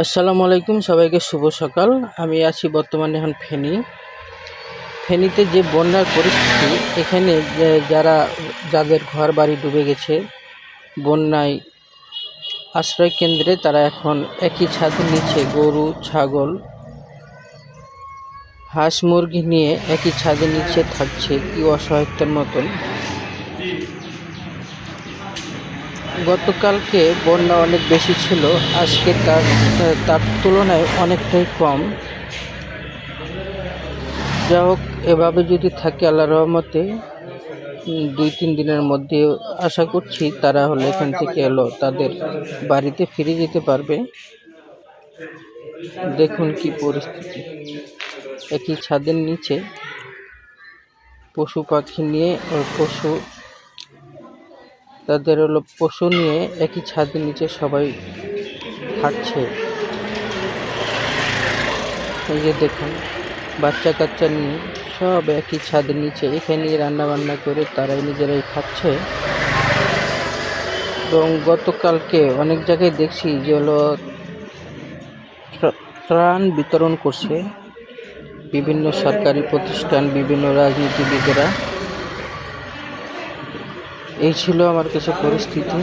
আসসালামু আলাইকুম, সবাইকে শুভ সকাল। আমি আছি বর্তমানে এখন ফেনী। ফেনীতে যে বন্যার পরিস্থিতি, এখানে যারা, যাদের ঘর বাড়ি ডুবে গেছে, বন্যায় আশ্রয় কেন্দ্রে তারা এখন একই ছাদের নিচে গরু, ছাগল, হাঁস মুরগি নিয়ে একই ছাদের নিচে থাকছে। কি অসহায়তার মতন। গতকালকে বন্যা অনেক বেশি ছিল, আজকে তার তার তুলনায় অনেকটাই কম। যা হোক, এভাবে যদি থাকে আল্লাহ রহমতে দুই তিন দিনের মধ্যে আশা করছি তারা হলে এখান থেকে এলো, তাদের বাড়িতে ফিরে যেতে পারবে। দেখুন কি পরিস্থিতি। একই ছাদের নিচে পশু পাখি নিয়ে পশু তাদের হলো পশু নিয়ে একই ছাদের নিচে সবাই থাকছে এই যে দেখুন বাচ্চা কাচ্চা নিয়ে সব একই ছাদের নিচে এখানে রান্না বান্না করে তারাই নিজেরাই খাচ্ছে। এবং গতকালকে অনেক জায়গায় দেখছি যে হলো ত্রাণ বিতরণ করছে বিভিন্ন সরকারি প্রতিষ্ঠান, বিভিন্ন রাজনীতিবিদেরা। এই ছিল আমার কিছু পরিস্থিতি